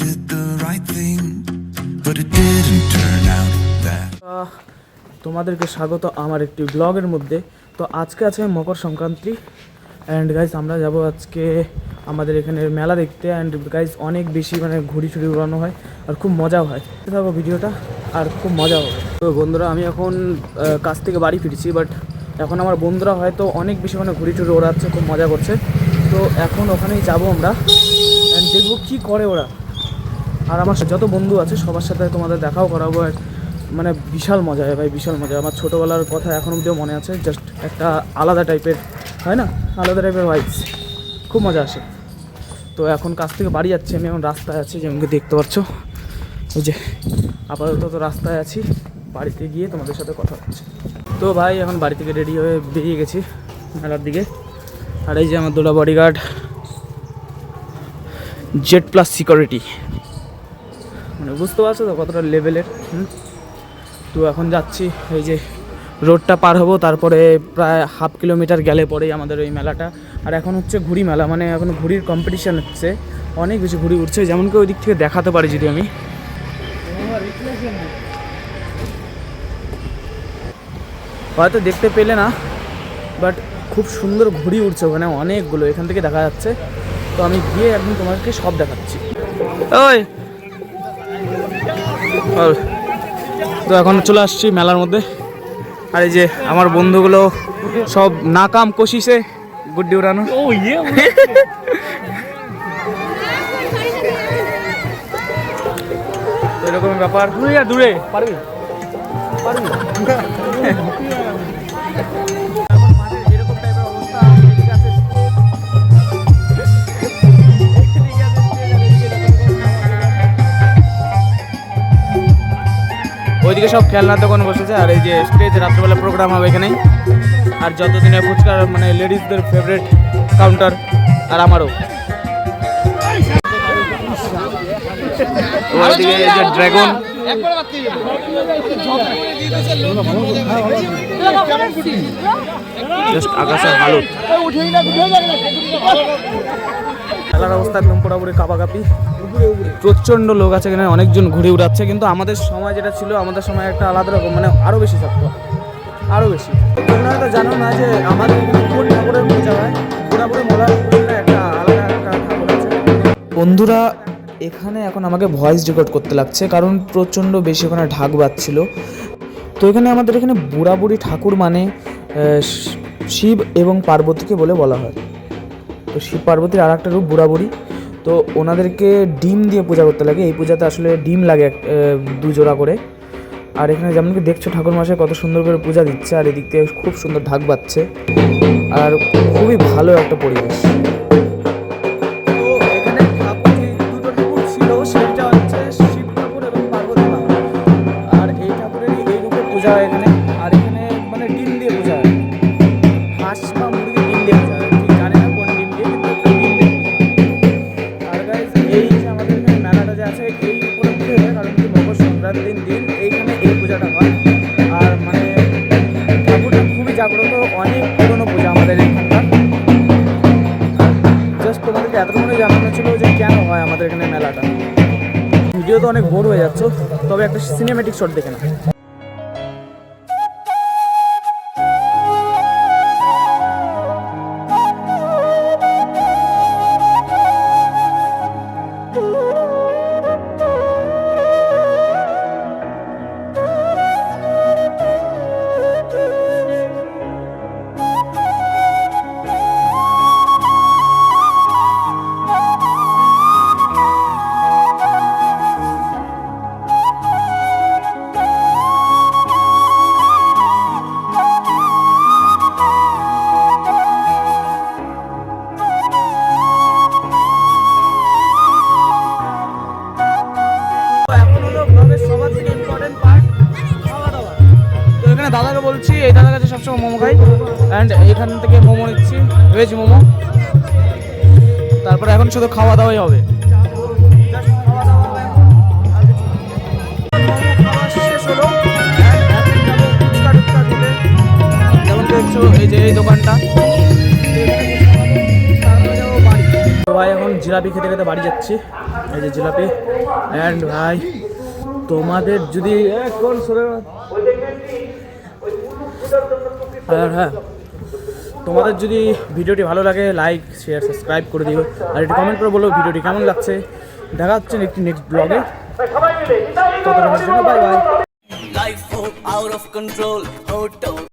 did the right thing, but it didn't turn out that. তোমাদেরকে স্বাগত আমার একটি ব্লগের মধ্যে। তো আজকে আছে মকর সংক্রান্তি। অ্যান্ড গাইজ আমরা যাব আজকে আমাদের এখানে মেলা দেখতে। অ্যান্ড গাইজ অনেক বেশি মানে ঘুড়ি ছুড়ি উড়ানো হয় আর খুব মজাও হয়। থাকো ভিডিওটা আর খুব মজা হবে। তো বন্ধুরা আমি এখন কাজ থেকে বাড়ি ফিরছি বাট এখন আমার বন্ধুরা হয়তো অনেক বেশি মানে ঘুড়ি টুড়ি ওড়াচ্ছে খুব মজা করছে। তো এখন ওখানেই যাব আমরা। দেখব কী করে ওরা। আর আমার যত বন্ধু আছে, সবার সাথে তোমাদের দেখাও করাবো। মানে বিশাল মজা হয় ভাই, বিশাল মজা। আমার ছোটোবেলার কথা এখন অব্দিও মনে আছে জাস্ট একটা আলাদা টাইপের হয় না? আলাদা টাইপের ভাইবস খুব মজা আসে। তো এখন কাছ থেকে বাড়ি যাচ্ছি, আমি এখন রাস্তায় আছি যেমনকে দেখতে পাচ্ছ। এই যে, আপাতত তো রাস্তায় আছি, বাড়িতে গিয়ে তোমাদের সাথে কথা হচ্ছে। তো ভাই, এখন বাড়ি থেকে রেডি হয়ে বেরিয়ে গেছি মেলার দিকে। আর এই যে আমার দুটা বডিগার্ড জেড প্লাস সিকিউরিটি মানে বুঝতে পারছ তো কতটা লেভেলের? তো এখন যাচ্ছি, এই যে রোডটা পার হব, তারপরে প্রায় হাফ কিলোমিটার গেলে পরেই আমাদের ওই মেলাটা। আর এখন হচ্ছে ঘুড়ি মেলা মানে এখন ঘুড়ির কম্পিটিশান হচ্ছে, অনেক বেশি ঘুড়ি উঠছে যেমন কি ওই দিক থেকে দেখাতে পারি যদি আমি। হয়তো দেখতে পেলে না বাট খুব সুন্দর ঘুড়ি উঠছে ওখানে, অনেকগুলো, এখান থেকে দেখা যাচ্ছে। তো আমি গিয়ে একদম তোমাকে সব দেখাচ্ছি। ওই আর তো এখন চলে আসছি মেলার মধ্যে। আর এই যে আমার বন্ধুগুলো সব নাকাম কোশিসে গুড্ডি উড়ানো। ইয়ে এরকম ব্যাপার। দূরে দূরে। পারবি? পারবি? ওইদিকে সব খেলনার দোকান বসেছে আর এই যে স্টেজ রাত্রেবেলা প্রোগ্রাম হবে এখানেই আর যতদিনে ফুচকার মানে লেডিসদের ফেভারিট কাউন্টার আর আমারও। ওইদিকে এই যে ড্রাগন জাস্ট আকাশের হালত। খেলার অবস্থা একদম পুরোপুরি কাপাকাপি। প্রচণ্ড লোক আছে এখানে, অনেকজন ঘুরে উড়াচ্ছে, কিন্তু আমাদের সময় যেটা ছিল, আমাদের সময় একটা আলাদা রকম মানে আরও বেশি থাকতো আরও বেশি। তোমরা জানো না যে আমাদের কোন ঠাকুরের পূজা হয় মোলার একটা আলাদা বন্ধুরা, এখানে এখন আমাকে ভয়েস রেকর্ড করতে লাগছে, কারণ প্রচণ্ড বেশি ওখানে ঢাক বাজছিল। তো এখানে আমাদের এখানে বুড়া বুড়ি ঠাকুর মানে শিব এবং পার্বতীকে বলে বলা হয়। তো শিব পার্বতীর আর একটা রূপ বুড়াবুড়ি। তো ওনাদেরকে ডিম দিয়ে পূজা করতে লাগে। এই পূজাতে আসলে ডিম লাগে দু জোড়া করে। আর এখানে যেমন কি দেখছ ঠাকুর মাসে কত সুন্দর করে পূজা দিচ্ছে, আর এদিক থেকে খুব সুন্দর ঢাক বাজছে। আর খুবই ভালো একটা পরিবেশ। তো আছে এই উপলক্ষে, কারণ কি মকর সংক্রান্তির দিন এইখানে এই পূজাটা হয়। আর মানে ঠাকুরটা খুবই জাগ্রত, অনেক পুরনো পূজা আমাদের এখানকার। জাস্ট তোমাদেরকে এতটুকুনি জানানো ছিল যে কেন হয় আমাদের এখানে মেলাটা। ভিডিও তো অনেক বোর হয়ে যাচ্ছে, তবে একটা সিনেমেটিক শট দেখে না সবসময় মোমো খাই অ্যান্ড এখান থেকে মোমো নিচ্ছি ভেজ মোমো। তারপরে এখন শুধু খাওয়া দাওয়াই হবে। এই যে এই দোকানটা। ভাই এখন জিলাপি খেতে খেতে বাড়ি যাচ্ছি। এই যে জিলাপি। অ্যান্ড ভাই তোমাদের যদি এ, কোন সরে আর হ্যাঁ তোমাদের যদি ভিডিওটি ভালো লাগে লাইক শেয়ার সাবস্ক্রাইব করে দিও। আর একটু কমেন্ট করে বলো ভিডিওটি কেমন লাগছে। দেখা হচ্ছে একটি নেক্সট ব্লগে ততক্ষণের জন্য বাই বাই